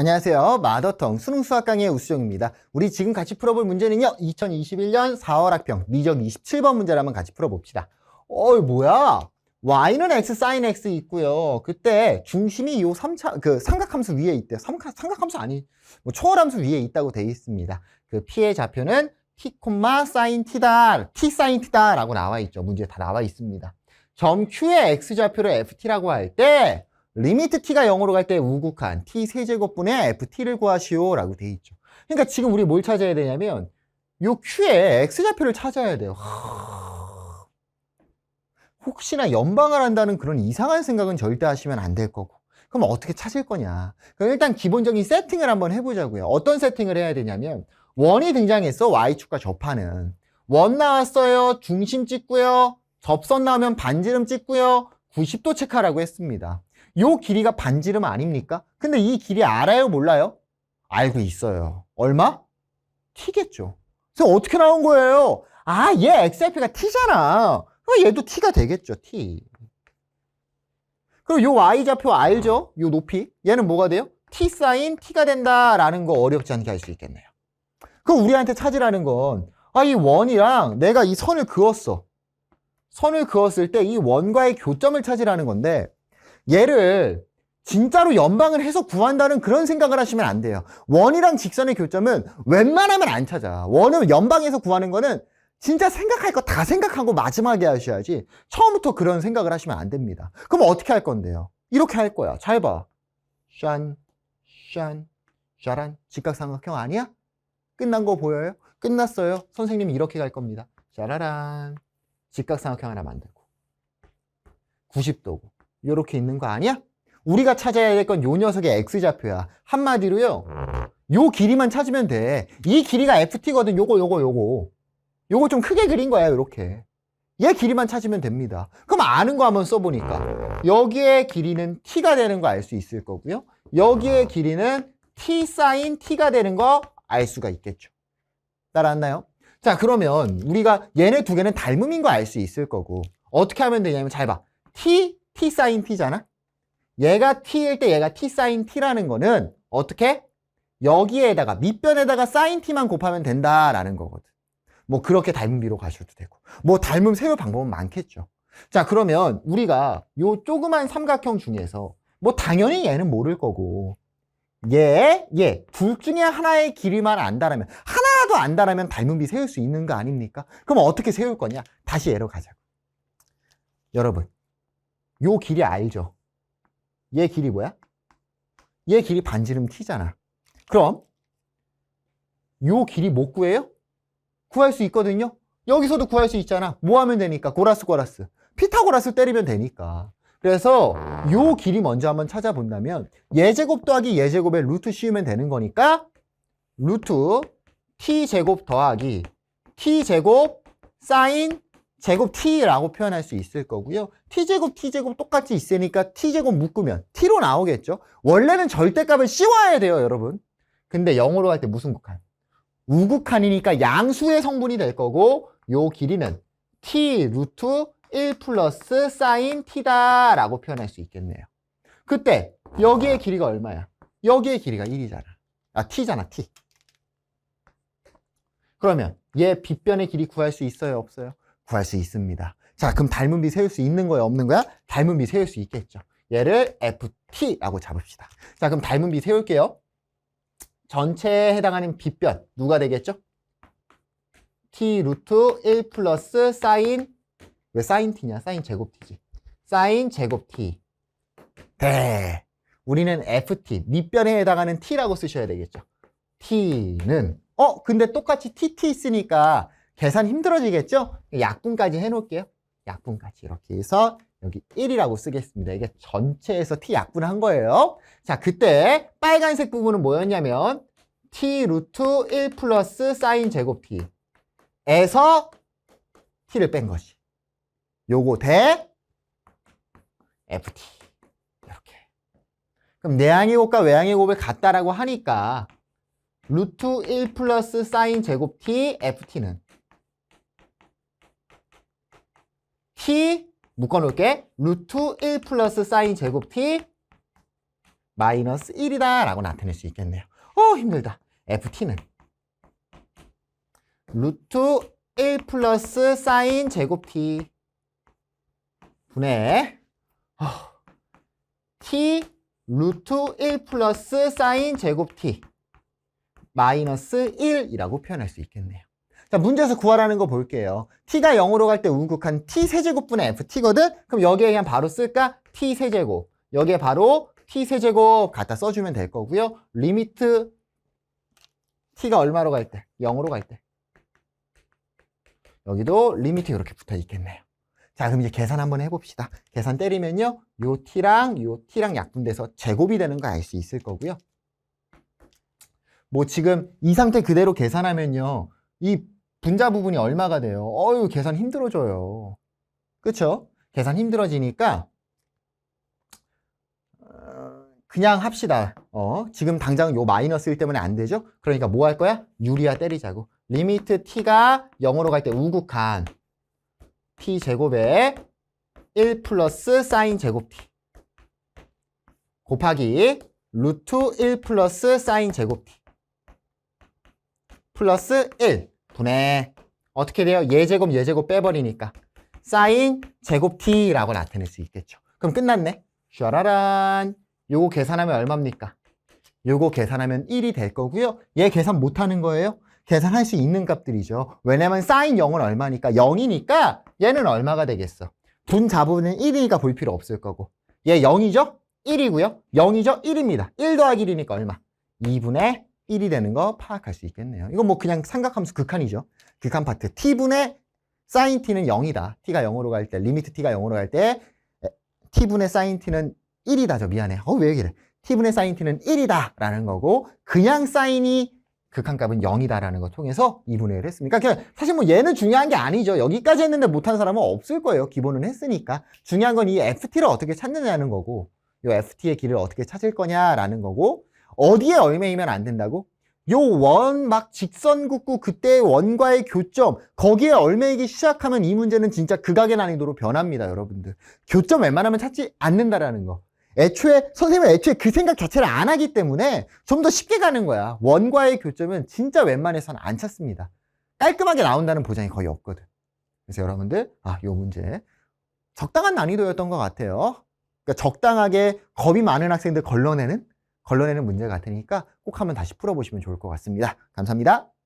안녕하세요. 마더텅 수능 수학 강의 우수정입니다. 우리 지금 같이 풀어볼 문제는요. 2021년 4월 학평 미적 27번 문제를 한번 같이 풀어봅시다. 어이 뭐야? y는 x sin x 있고요. 그때 중심이 요 3차 그 삼각함수 위에 있대요. 삼각 삼각함수 아니 뭐 초월함수 위에 있다고 돼 있습니다. 그 p의 좌표는 t, sin t다. t sin t다라고 나와 있죠. 문제에 다 나와 있습니다. 점 q의 x 좌표를 ft라고 할 때 리미트 t가 0으로 갈 때 우극한 t 세제곱분의 ft를 구하시오 라고 돼 있죠. 그러니까 지금 우리 뭘 찾아야 되냐면 요 q의 x 좌표를 찾아야 돼요. 하... 혹시나 연방을 한다는 그런 이상한 생각은 절대 하시면 안 될 거고. 그럼 어떻게 찾을 거냐? 그럼 일단 기본적인 세팅을 한번 해보자고요. 어떤 세팅을 해야 되냐면 원이 등장했어. y축과 접하는. 원 나왔어요. 중심 찍고요. 접선 나오면 반지름 찍고요. 90도 체크하라고 했습니다. 요 길이가 반지름 아닙니까? 근데 이 길이 알아요? 몰라요? 알고 있어요. 얼마? t겠죠. 그래서 어떻게 나온 거예요? 아, 얘 xrp가 t잖아. 그럼 얘도 t가 되겠죠, t. 그리고 요 y좌표 알죠? 요 높이. 얘는 뭐가 돼요? t sin t가 된다라는 거 어렵지 않게 할수 있겠네요. 그럼 우리한테 찾으라는 건, 아, 이 원이랑 내가 이 선을 그었어. 선을 그었을 때 이 원과의 교점을 찾으라는 건데, 얘를 진짜로 연방을 해서 구한다는 그런 생각을 하시면 안 돼요. 원이랑 직선의 교점은 웬만하면 안 찾아. 원은 연방해서 구하는 거는 진짜 생각할 거 다 생각하고 마지막에 하셔야지 처음부터 그런 생각을 하시면 안 됩니다. 그럼 어떻게 할 건데요? 이렇게 할 거야. 잘 봐. 샨, 샨, 샤란. 직각삼각형 아니야? 끝난 거 보여요? 끝났어요. 선생님이 이렇게 갈 겁니다. 샤라란. 직각삼각형 하나 만들고. 90도고. 이렇게 있는 거 아니야? 우리가 찾아야 될 건 요 녀석의 x좌표야. 한마디로요. 요 길이만 찾으면 돼. 이 길이가 ft거든. 요거 요거 요거. 요거 좀 크게 그린 거야. 이렇게. 얘 길이만 찾으면 됩니다. 그럼 아는 거 한번 써보니까 여기의 길이는 t가 되는 거 알 수 있을 거고요. 여기의 길이는 t sin t가 되는 거 알 수가 있겠죠. 따라왔나요? 자 그러면 우리가 얘네 두 개는 닮음인 거 알 수 있을 거고 어떻게 하면 되냐면 잘 봐. t t sin t잖아. 얘가 t일 때 얘가 t sin t라는 거는 어떻게? 여기에다가 밑변에다가 sin t만 곱하면 된다라는 거거든. 뭐 그렇게 닮음비로 가셔도 되고 뭐 닮음 세울 방법은 많겠죠. 자 그러면 우리가 요 조그만 삼각형 중에서 뭐 당연히 얘는 모를 거고 얘, 얘, 둘 중에 하나의 길이만 안다라면 하나라도 안다라면 닮음비 세울 수 있는 거 아닙니까? 그럼 어떻게 세울 거냐? 다시 얘로 가자고. 여러분 요 길이 알죠? 얘 길이 뭐야? 얘 길이 반지름 t잖아. 그럼 요 길이 못 구해요? 구할 수 있거든요. 여기서도 구할 수 있잖아. 뭐 하면 되니까? 고라스 고라스. 피타고라스 때리면 되니까. 그래서 요 길이 먼저 한번 찾아본다면 예제곱 더하기 예제곱에 루트 씌우면 되는 거니까 루트 t제곱 더하기 t제곱 사인 제곱 t라고 표현할 수 있을 거고요. t제곱 t제곱 똑같이 있으니까 t제곱 묶으면 t로 나오겠죠. 원래는 절대값을 씌워야 돼요, 여러분. 근데 0으로 할 때 무슨 극한? 우극한이니까 양수의 성분이 될 거고 요 길이는 t 루트 1 플러스 사인 t다 라고 표현할 수 있겠네요. 그때 여기의 길이가 얼마야? 여기의 길이가 1이잖아. 아 t잖아 t. 그러면 얘 빗변의 길이 구할 수 있어요? 없어요? 구할 수 있습니다. 자 그럼 닮은 비 세울 수 있는 거야? 없는 거야? 닮은 비 세울 수 있겠죠. 얘를 ft라고 잡읍시다. 자 그럼 닮은 비 세울게요. 전체에 해당하는 빗변 누가 되겠죠? t 루트 1 플러스 사인 왜 사인 t냐? 사인 제곱 t지. 사인 제곱 t. 네. 우리는 ft 밑변에 해당하는 t라고 쓰셔야 되겠죠. t는 어 근데 똑같이 tt 있으니까 계산 힘들어지겠죠? 약분까지 해놓을게요. 약분까지 이렇게 해서 여기 1이라고 쓰겠습니다. 이게 전체에서 t 약분을 한 거예요. 자, 그때 빨간색 부분은 뭐였냐면 t 루트 1 플러스 사인 제곱 t에서 t를 뺀 거지. 요거 대 ft 이렇게. 그럼 내항의 곱과 외항의 곱을 같다라고 하니까 루트 1 플러스 사인 제곱 t ft는 t 묶어놓을게. 루트 1 플러스 사인 제곱 t 마이너스 1이다 라고 나타낼 수 있겠네요. 어 힘들다. ft는 루트 1 플러스 사인 제곱 t 분의 어, t 루트 1 플러스 사인 제곱 t 마이너스 1이라고 표현할 수 있겠네요. 자, 문제에서 구하라는 거 볼게요. t가 0으로 갈 때 우극한 t 세제곱분의 ft거든? 그럼 여기에 그냥 바로 쓸까? t 세제곱. 여기에 바로 t 세제곱 갖다 써주면 될 거고요. 리미트 t가 얼마로 갈 때? 0으로 갈 때. 여기도 리미트 이렇게 붙어 있겠네요. 자, 그럼 이제 계산 한번 해봅시다. 계산 때리면요. 요 t랑 요 t랑 약분돼서 제곱이 되는 거 알 수 있을 거고요. 뭐 지금 이 상태 그대로 계산하면요. 이 분자 부분이 얼마가 돼요? 어유 계산 힘들어져요. 그쵸? 계산 힘들어지니까 어, 그냥 합시다. 어, 지금 당장 요 마이너스 1 때문에 안 되죠? 그러니까 뭐 할 거야? 유리화 때리자고. 리미트 t가 0으로 갈 때 우극한 t 제곱에 1 플러스 사인 제곱 t 곱하기 루트 1 플러스 사인 제곱 t 플러스 1 분의 어떻게 돼요? 예제곱 예제곱 빼버리니까 사인 제곱 t라고 나타낼 수 있겠죠. 그럼 끝났네. 샤라란 요거 계산하면 얼마입니까? 요거 계산하면 1이 될 거고요. 얘 계산 못하는 거예요. 계산할 수 있는 값들이죠. 왜냐면 사인 0은 얼마니까 0이니까 얘는 얼마가 되겠어? 분 자부는 1이니까 볼 필요 없을 거고 얘 0이죠? 1이고요. 0이죠? 1입니다. 1 더하기 1이니까 얼마? 2분의 1이 되는 거 파악할 수 있겠네요. 이건 뭐 그냥 삼각함수 극한이죠. 극한 파트. t분의 사인 t는 0이다. t가 0으로 갈 때, 리미트 t가 0으로 갈 때 t분의 사인 t는 1이다죠. 미안해. 어, 왜 이래? t분의 사인 t는 1이다. 라는 거고 그냥 사인이 극한값은 0이다라는 거 통해서 2분의 1 했습니까? 그러니까 사실 뭐 얘는 중요한 게 아니죠. 여기까지 했는데 못한 사람은 없을 거예요. 기본은 했으니까. 중요한 건 이 ft를 어떻게 찾느냐는 거고 이 ft의 길을 어떻게 찾을 거냐라는 거고 어디에 얼매이면 안 된다고? 요 원 막 직선 긋고 그때 원과의 교점 거기에 얼매이기 시작하면 이 문제는 진짜 극악의 난이도로 변합니다 여러분들. 교점 웬만하면 찾지 않는다라는 거. 애초에 선생님은 애초에 그 생각 자체를 안 하기 때문에 좀 더 쉽게 가는 거야. 원과의 교점은 진짜 웬만해서는 안 찾습니다. 깔끔하게 나온다는 보장이 거의 없거든. 그래서 여러분들 아 요 문제 적당한 난이도였던 것 같아요. 그러니까 적당하게 겁이 많은 학생들 걸러내는 걸러내는 문제 같으니까 꼭 한번 다시 풀어보시면 좋을 것 같습니다. 감사합니다.